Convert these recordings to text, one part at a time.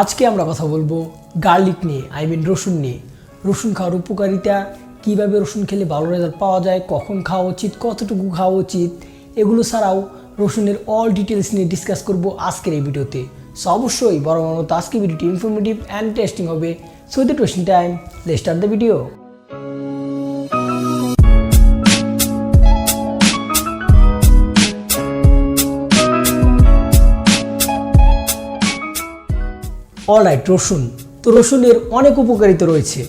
আজকে আমরা কথা বলব গার্লিক নিয়ে আই মিন রসুন নিয়ে। রসুন খাওয়ার উপকারিতা, কীভাবে রসুন খেলে ভালো রেজাল্ট পাওয়া যায়, কখন খাওয়া উচিত, কতটুকু খাওয়া উচিত, এগুলো ছাড়াও রসুনের অল ডিটেলস নিয়ে ডিসকাস করব আজকের এই ভিডিওতে। সো অবশ্যই বড় বড় আজকে ভিডিওটি ইনফরমেটিভ অ্যান্ড টেস্টিং হবে। So the টোয়েশন time let's start the video alright রসুন। তো রসুনের অনেক উপকারিতা রয়েছে।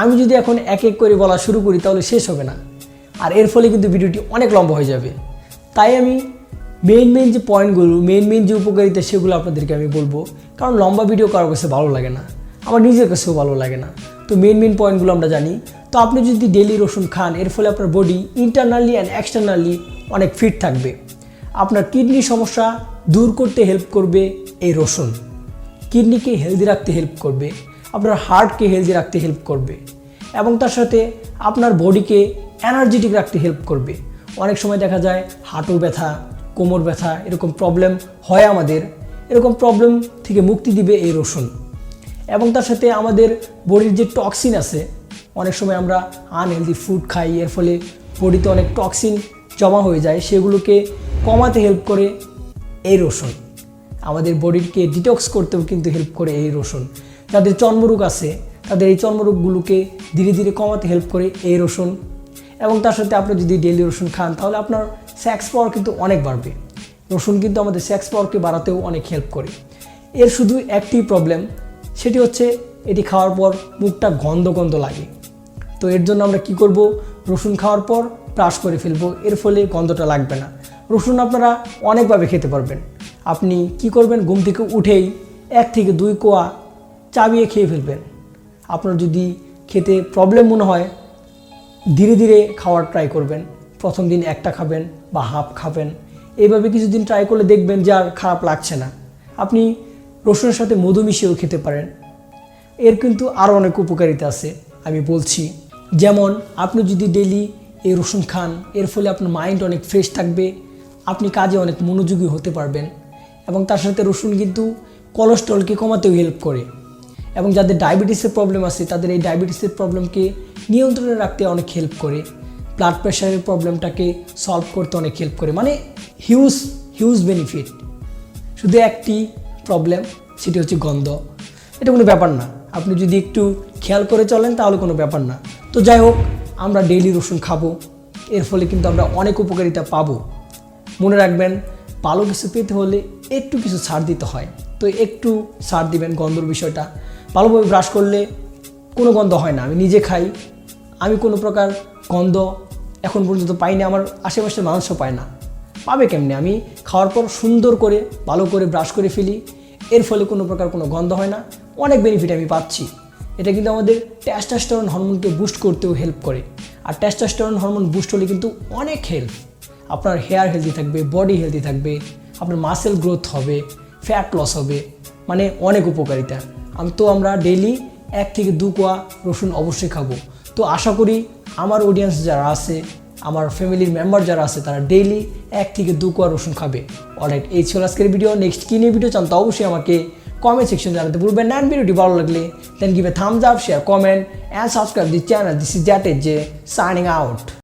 আমি যদি এখন এক এক করে বলা শুরু করি, তাহলে শেষ হবে না। আর এর ফলে কিন্তু ভিডিওটি অনেক লম্বা হয়ে যাবে। তাই আমি মেইন মেইন যে পয়েন্টগুলো মেইন মেইন যে উপকারিতা, সেগুলো আপনাদেরকে আমি বলব। কারণ লম্বা ভিডিও কারোর কাছে ভালো লাগে না। আমার নিজের কাছেও ভালো লাগে না। তো মেইন মেইন পয়েন্টগুলো আমরা জানি। তো আপনি যদি ডেলি রসুন খান, এর ফলে আপনার বডি ইন্টারনালি অ্যান্ড এক্সটার্নালি অনেক ফিট থাকবে। আপনার কিডনি সমস্যা দূর করতে হেল্প করবে এই রসুন। কিডনিকে হেলদি রাখতে হেল্প করবে, আপনার হার্টকে হেলদি রাখতে হেল্প করবে এবং তার সাথে আপনার বডিকে এনার্জেটিক রাখতে হেল্প করবে। অনেক সময় দেখা যায় হাঁটুর ব্যথা, কোমর ব্যথা এরকম প্রবলেম হয় আমাদের, এরকম প্রবলেম থেকে মুক্তি দিবে এই রসুন। এবং তার সাথে আমাদের বডির যে টক্সিন আছে, অনেক সময় আমরা আনহেলদি ফুড খাই, এর ফলে বডিতে অনেক টক্সিন জমা হয়ে যায়, সেগুলোকে কমাতে হেল্প করে এই রসুন। আমাদের বডিকে ডিটক্স করতেও কিন্তু হেল্প করে এই রসুন। যাদের চর্মরোগ আছে, তাদের এই চর্মরোগগুলোকে ধীরে ধীরে কমাতে হেল্প করে এই রসুন। এবং তার সাথে আপনি যদি ডেলি রসুন খান, তাহলে আপনার স্যাক্স পাওয়ার কিন্তু অনেক বাড়বে। রসুন কিন্তু আমাদের স্যাক্স পাওয়ারকে বাড়াতেও অনেক হেল্প করে। এর শুধু একটি প্রবলেম সেটি হচ্ছে এটি খাওয়ার পর মুখটা গন্ধ গন্ধ লাগে। তো এর জন্য আমরা কি করব? রসুন খাওয়ার পর ব্রাশ করে ফেলব। এর ফলে গন্ধটা লাগবে না। রসুন আপনারা অনেকভাবে খেতে পারবেন। আপনি কি করবেন? ঘুম থেকে উঠেই এক থেকে দুই কোয়া চাবিয়ে খেয়ে ফেলবেন। আপনার যদি খেতে প্রবলেম মনে হয়, ধীরে ধীরে খাওয়ার ট্রাই করবেন। প্রথম দিন একটা খাবেন বা হাফ খাবেন। এইভাবে কিছুদিন ট্রাই করলে দেখবেন যে আর খারাপ লাগছে না। আপনি রসুনের সাথে মধু মিশিয়েও খেতে পারেন। এর কিন্তু আরও অনেক উপকারিতা আছে, আমি বলছি। যেমন, আপনি যদি ডেলি এই রসুন খান, এর ফলে আপনার মাইন্ড অনেক ফ্রেশ থাকবে। আপনি কাজে অনেক মনোযোগী হতে পারবেন। এবং তার সাথে রসুন কিন্তু কোলেস্ট্রলকে কমাতেও হেল্প করে। এবং যাদের ডায়াবেটিসের প্রবলেম আছে, তাদের এই ডায়াবেটিসের প্রবলেমকে নিয়ন্ত্রণে রাখতে অনেক হেল্প করে। ব্লাড প্রেশারের প্রবলেমটাকে সলভ করতে অনেক হেল্প করে। মানে হিউজ হিউজ বেনিফিট শুধু একটি প্রবলেম সেটি হচ্ছে গন্ধ। এটা কোনো ব্যাপার না। আপনি যদি একটু খেয়াল করে চলেন, তাহলে কোনো ব্যাপার না। তো যাই হোক, আমরা ডেইলি রসুন খাব। এর ফলে কিন্তু আমরা অনেক উপকারিতা পাবো। মনে রাখবেন, ভালো কিছু পেতে হলে একটু কিছু ছাড় দিতে হয়। তো একটু ছাড় দিবেন গন্ধর বিষয়টা। ভালোভাবে ব্রাশ করলে কোনো গন্ধ হয় না। আমি নিজে খাই। আমি কোনো প্রকার গন্ধ এখন পর্যন্ত পাইনি। আমার আশেপাশের মানুষও পায় না। পাবে কেমনে? আমি খাওয়ার পর সুন্দর করে, ভালো করে ব্রাশ করে ফেলি। এর ফলে কোনো প্রকার কোনো গন্ধ হয় না। অনেক বেনিফিট আমি পাচ্ছি। এটা কিন্তু আমাদের টেস্টাস্টেরন হরমোনকে বুস্ট করতেও হেল্প করে। আর টেস্টাস্টেরন হরমোন বুস্ট হলে কিন্তু অনেক হেল্প আপনার হেয়ার হেলদি থাকবে বডি হেলদি থাকবে। আপনার মাসেল গ্রোথ হবে ফ্যাট লস হবে মানে অনেক উপকারিতা। আমি, তো আমরা ডেইলি এক থেকে দু কোয়া রসুন অবশ্যই খাব। তো আশা করি আমার অডিয়েন্স যারা আছে, আমার ফ্যামিলির মেম্বার যারা আছে, তারা ডেইলি এক থেকে দু কোয়া রসুন খাবে। অলরাইট এই ছিল আজকের ভিডিও নেক্সট কী নিয়ে ভিডিও চান তো অবশ্যই আমাকে কমেন্ট সেকশন জানাতে ভুলবেন না। ভিডিওটি ভালো লাগলে then give a thumbs up share comment and subscribe this channel this is that age যে সাইনিং আউট